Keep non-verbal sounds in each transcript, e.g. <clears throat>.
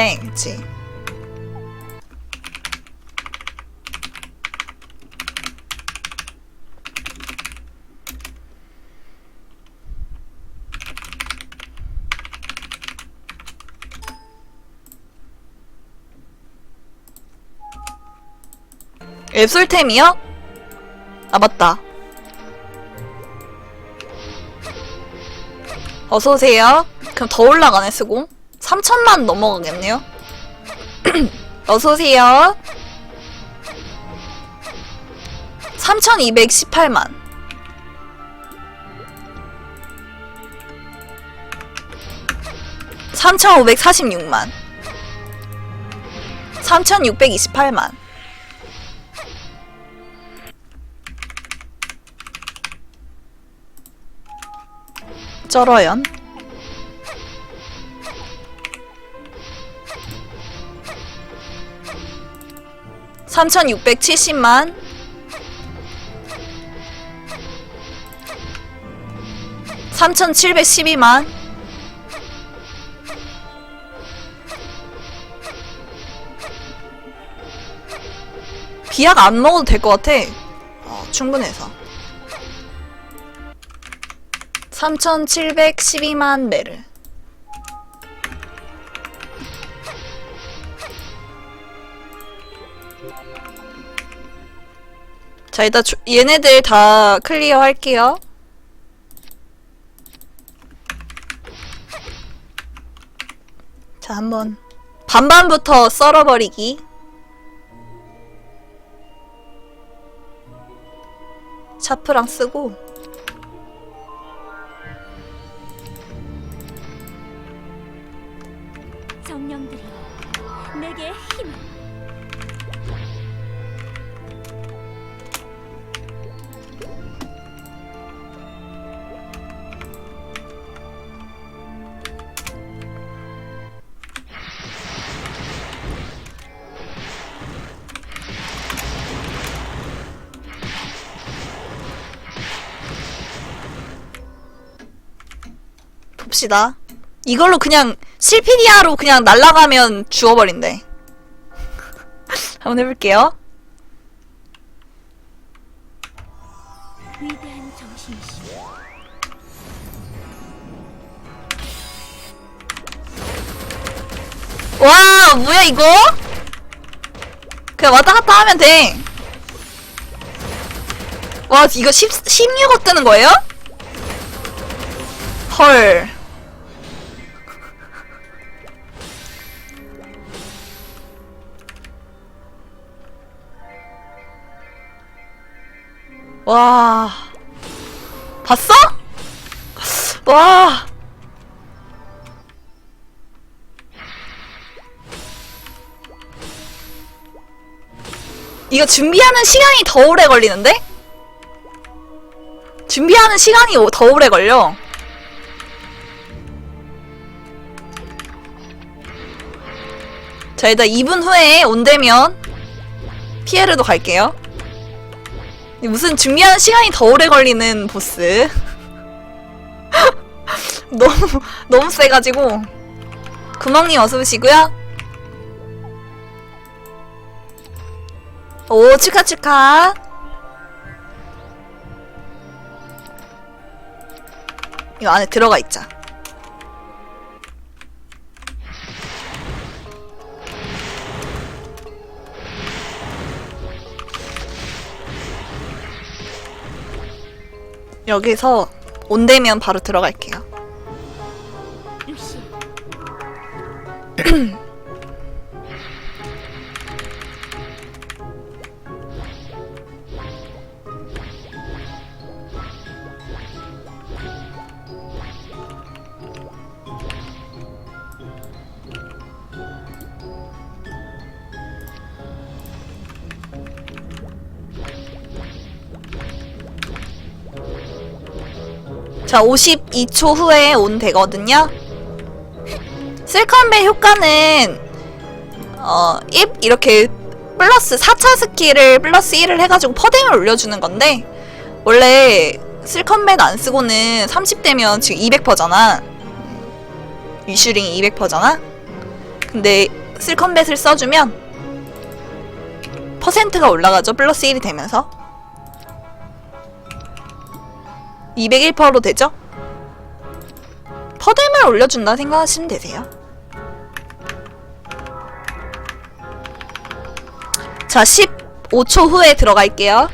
건데, 그치? 앱솔템이요? 아, 맞다. 어서오세요. 그럼 더 올라가네, 쓰고. 3천만 넘어가겠네요. <clears throat> 어서오세요. 3218만. 삼천오백사십육만 삼천육백이십팔만 쩔어연 삼천육백칠십만 삼천칠백십이만 비약 안 먹어도 될 것 같아. 어, 충분해서. 3,712만 메르. 자, 일단 조- 얘네들 다 클리어 할게요. 자, 한번 반반부터 썰어버리기. 샤프랑 쓰고 봅시다. 이걸로 그냥 실피디아로 그냥 날아가면 죽어버린대. <laughs> 한번 해볼게요. 와, 뭐야 이거? 그냥 왔다 갔다 하면 돼. 와, 이거 10, 16억 뜨는 거예요? 헐. 와. 봤어? 와. 이거 준비하는 시간이 더 오래 걸리는데? 준비하는 시간이 오- 더 오래 걸려. 자, 일단 2분 후에 온대면 피에르도 갈게요. 이 무슨 준비하는 시간이 더 오래 걸리는 보스. <laughs> 너무, 너무 세가지고. 구멍님 어서 오시고요. 오, 축하, 축하. 이 안에 들어가 있자. 여기서 온대면 바로 들어갈게요. <clears throat> 자, 52초 후에 온 되거든요. 쓸컨벨 효과는 어, 1 이렇게 플러스 4차 스킬을 플러스 1을 해가지고 퍼뎀을 올려주는 건데 원래 쓸컨벨 안 쓰고는 30대면 지금 200%잖아. 위슈링이 200%잖아. 근데 슬컴뱃을 써주면 퍼센트가 올라가죠. 플러스 1이 되면서 201%로 되죠? 퍼뎀을 올려준다 생각하시면 되세요. 자, 15초 후에 들어갈게요.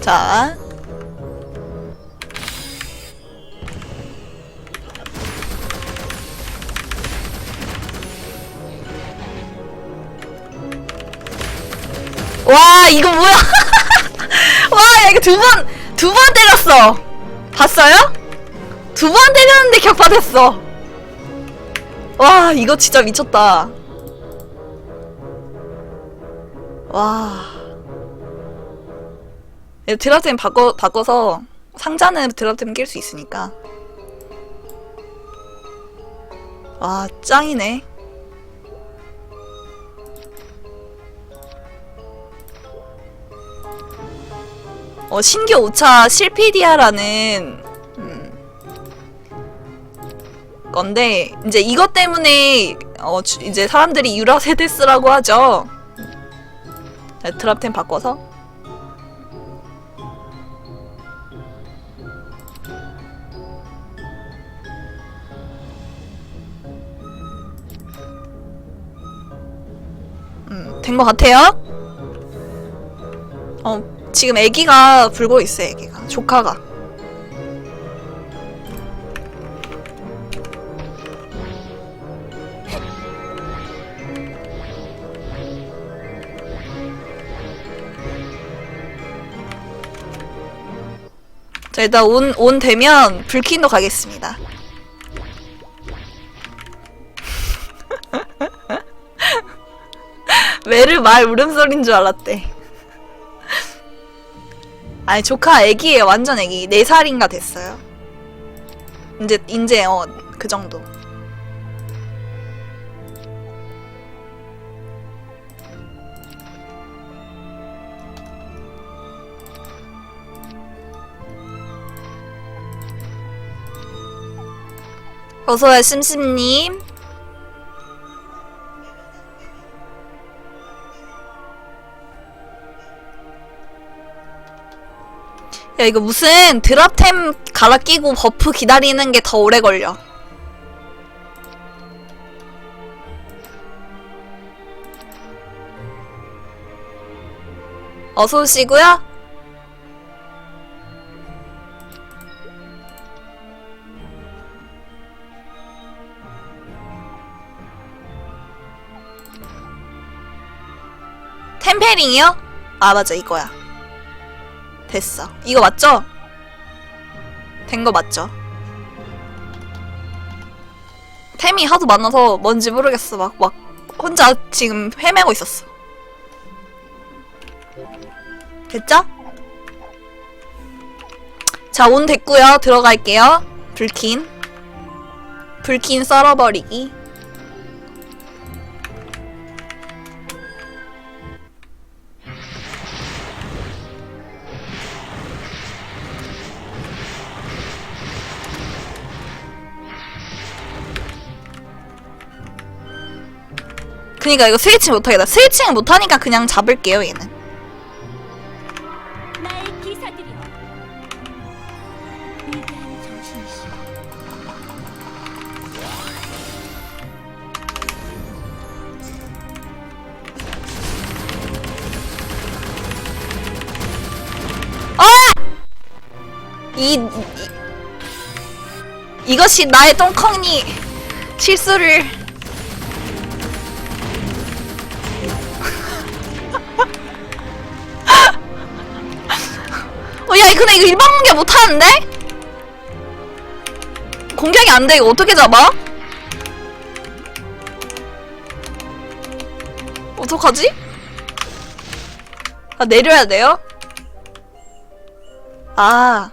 자. 와, 이거 뭐야? <laughs> 와, 야, 이거 두 번, 두 번 때렸어. 봤어요? 두 번 때렸는데 격파됐어. 와, 이거 진짜 미쳤다. 와. 예, 드랍템 바꿔, 바꿔서 상자는 드랍템 낄 수 있으니까. 와, 짱이네. 어, 신규 5차 실피디아라는, 음, 건데, 이제 이것 때문에, 어, 주- 이제 사람들이 유라세데스라고 하죠. 자, 드랍템 바꿔서. 음, 된 것 같아요? 어, 지금 애기가 불고 있어요, 애기가. 조카가. 자, 일단 온, 온 되면 불킨도 가겠습니다. <laughs> 왜를 말 울음소리인 줄 알았대. 아니 조카 애기예요 완전 애기 4살인가 됐어요. 이제 이제 어 그 정도. 어서와요 심심님 야 이거 무슨 드랍템 갈아 끼고 버프 기다리는 게 더 오래 걸려. 어서 오시고요. 템페링이요? 아 맞아 이거야. 됐어. 이거 맞죠? 된 거 맞죠? 템이 하도 많아서 뭔지 모르겠어. 막, 막, 혼자 지금 헤매고 있었어. 됐죠? 자, 온 됐고요. 들어갈게요. 불킨. 불킨 썰어버리기. 그니까 이거 스위치 못하겠다. 스위칭 못하니까 그냥 잡을게요, 얘는. 정신이시여 이, 이 이것이 나의 똥콩니 실수를 근데 이거 일반 공격 못하는데? 공격이 안 돼, 이거 어떻게 잡아? 어떡하지? 아, 내려야 돼요? 아.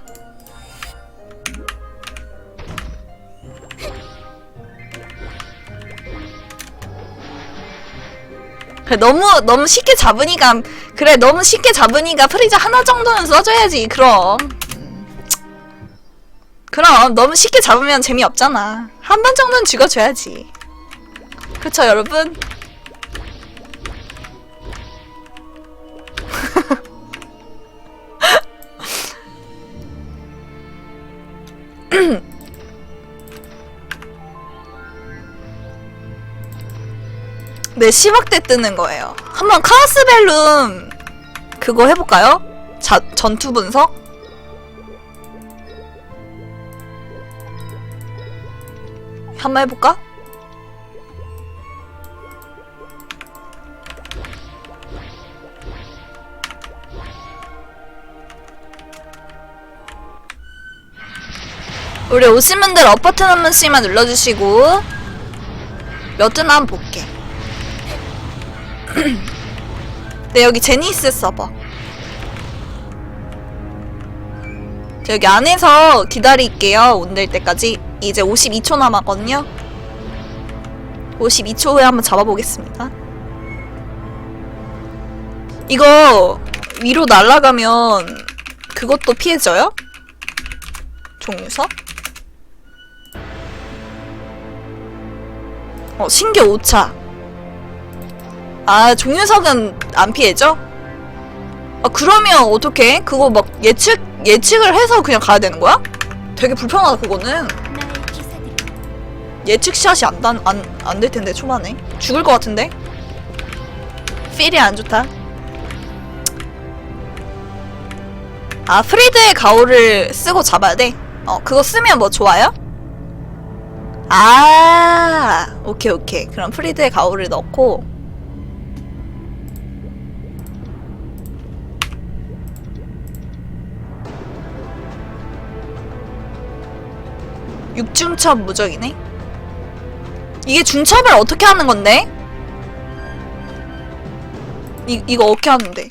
너무 너무 쉽게 잡으니까 그래 너무 쉽게 잡으니까 프리저 하나 정도는 써줘야지 그럼 음. 그럼 너무 쉽게 잡으면 재미없잖아 한 번 정도는 죽여줘야지 그쵸 여러분? <laughs> 네 10억대 뜨는 거예요 한번 카오스벨룸 그거 해볼까요? 자, 전투 분석? 한번 해볼까? 우리 오신 분들 어퍼튼 한 번씩만 눌러주시고 몇 뜨나 한번 볼게 <clears throat> 네 여기 제니스 서버 저 여기 안에서 기다릴게요 온될 때까지. 이제 52초 남았거든요. 52초 후에 한번 잡아보겠습니다. 이거 위로 날아가면 그것도 피해져요? 종유석? 어 신규 5차 아 종유석은 안 피해져? 아 그러면 어떡해? 그거 막 예측 예측을 해서 그냥 가야 되는 거야? 되게 불편하다 그거는 예측샷이 안안 안 될 텐데 초반에 죽을 것 같은데 필이 안 좋다. 아 프리드의 가오를 쓰고 잡아야 돼. 어 그거 쓰면 뭐 좋아요? 아 오케이 오케이 그럼 프리드의 가오를 넣고 중첩 무적이네. 이게 중첩을 어떻게 하는 건데? 이, 이거 어떻게 하는데?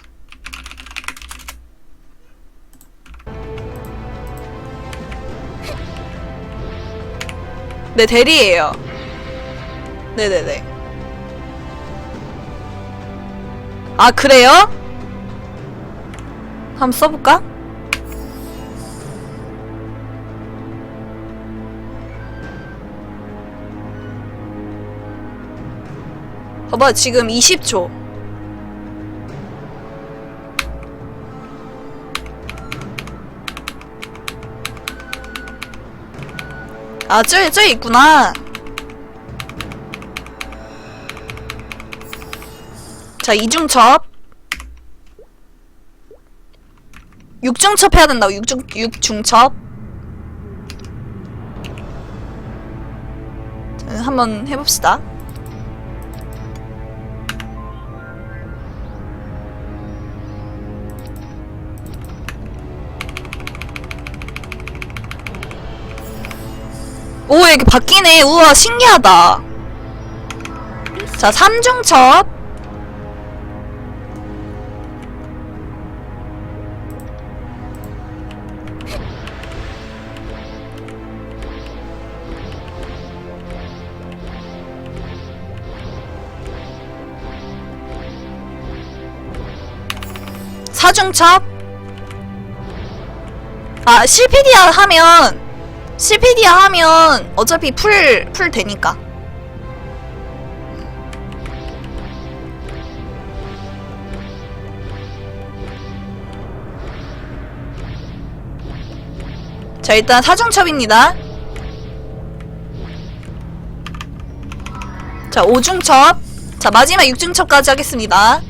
네, 대리예요. 네네네. 아, 그래요? 한번 써볼까? 봐봐, 지금 20초. 아, 저기, 저기 있구나. 자, 이중첩. 육중첩 해야 된다고, 육중, 육중첩. 자, 한번 해봅시다. 오, 이게 바뀌네. 우와, 신기하다. 자, 삼중첩. 사중첩. 아, 실피디아 하면 실피디아 하면 어차피 풀, 풀 되니까. 자, 일단 사중첩입니다. 자, 오중첩. 자, 마지막 육중첩까지 하겠습니다.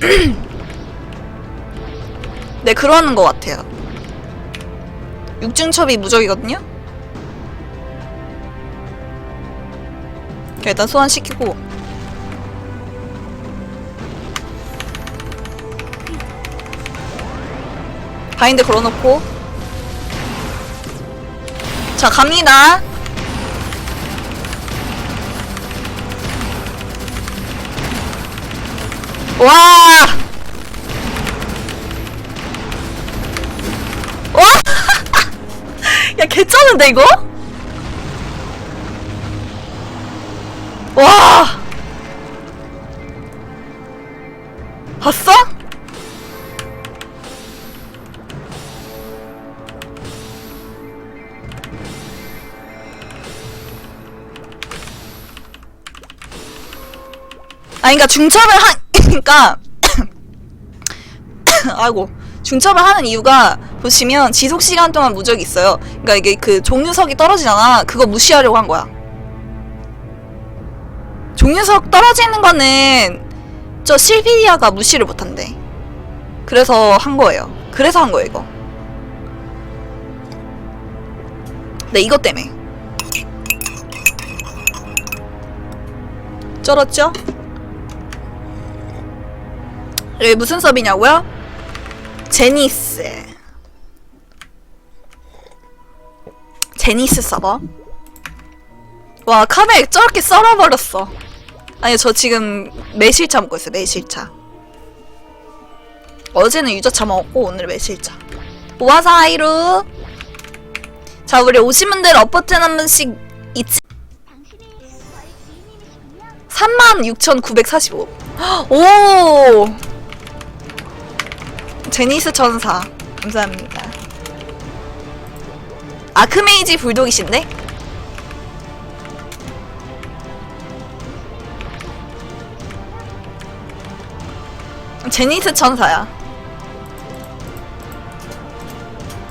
<clears throat> 네, 그러는 것 같아요. 육중첩이 무적이거든요? 자, 일단 소환시키고 바인드 걸어놓고 자 갑니다 와! 와! 야, 개쩌는데, 이거? 와! 봤어? 아, 그러니까 중첩을 한, <laughs> 그러니까 <coughs> 아이고 중첩을 하는 이유가 보시면 지속 시간 동안 무적이 있어요. 그러니까 이게 그 종유석이 떨어지잖아. 그거 무시하려고 한 거야. 종유석 떨어지는 거는 저 실비디아가 무시를 못한대. 그래서 한 거예요. 그래서 한 거예요 이거. 네 이것 때문에. 쩔었죠? 여기 무슨 서비냐고요? 제니스. 제니스 서버. 와, 카메 저렇게 썰어버렸어. 아니, 저 지금 매실차 먹고 있어요, 매실차. 어제는 유자차 먹었고, 오늘 매실차. 오와사이루. 자, 우리 오신 분들 어퍼튼 한 번씩 저의 36,945. 오! 제니스 천사. 감사합니다. 아크메이지 불독이신데? 제니스 천사야.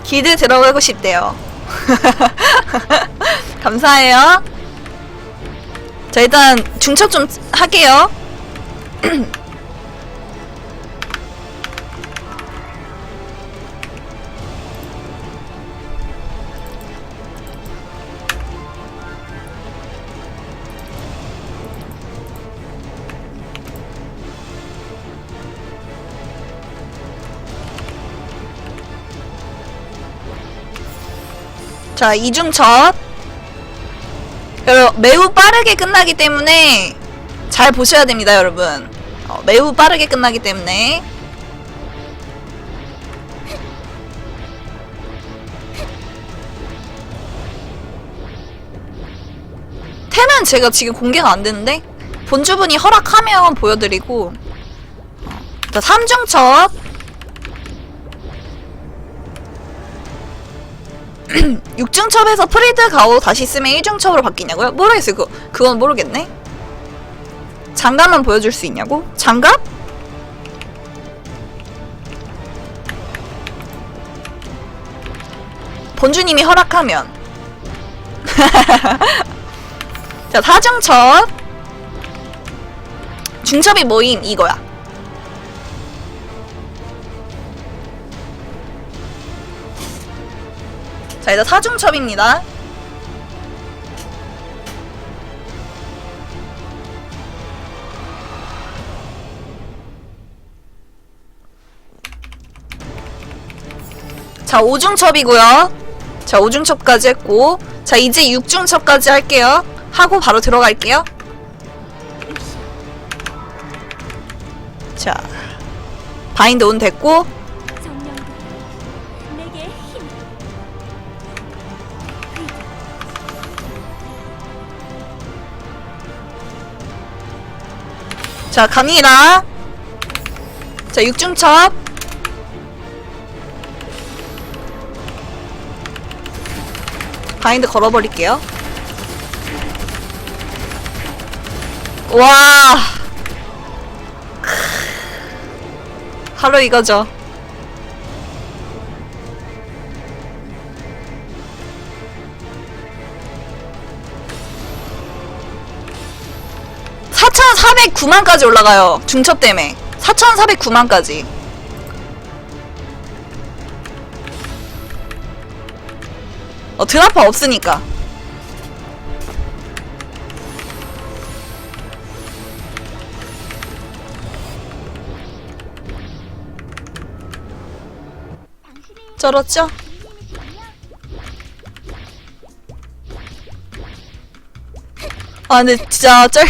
기드 들어가고 싶대요. <laughs> 감사해요. 자, 일단 중첩 좀 할게요. <clears throat> 자, 이중첩. 여러분, 매우 빠르게 끝나기 때문에 잘 보셔야 됩니다, 여러분. 어, 매우 빠르게 끝나기 때문에. 테는 제가 지금 공개가 안 되는데 본주분이 허락하면 보여드리고 어, 자 3중첩 <clears throat> 6중 첩에서 프리드 가오 다시 쓰면 1중 첩으로 바뀌냐고요? 모르겠어요. 그, 그건 모르겠네. 장갑만 보여줄 수 있냐고? 장갑? 본주님이 허락하면. <laughs> 자, 4중첩. 중첩이 모임, 이거야. 자, 일단 사중첩입니다. 자, 5중첩이고요. 자, 5중첩까지 했고 자, 이제 6중첩까지 할게요. 하고 바로 들어갈게요. 자, 바인드 온 됐고 자, 갑니다. 자, 6중첩. 바인드 걸어버릴게요. 와. 바로 이거죠. (4,409만) 까지 올라가요. 중첩 때문에. (4,409만) 까지. 어 드라파 없으니까. 쩔었죠? 아 근데 진짜 쩔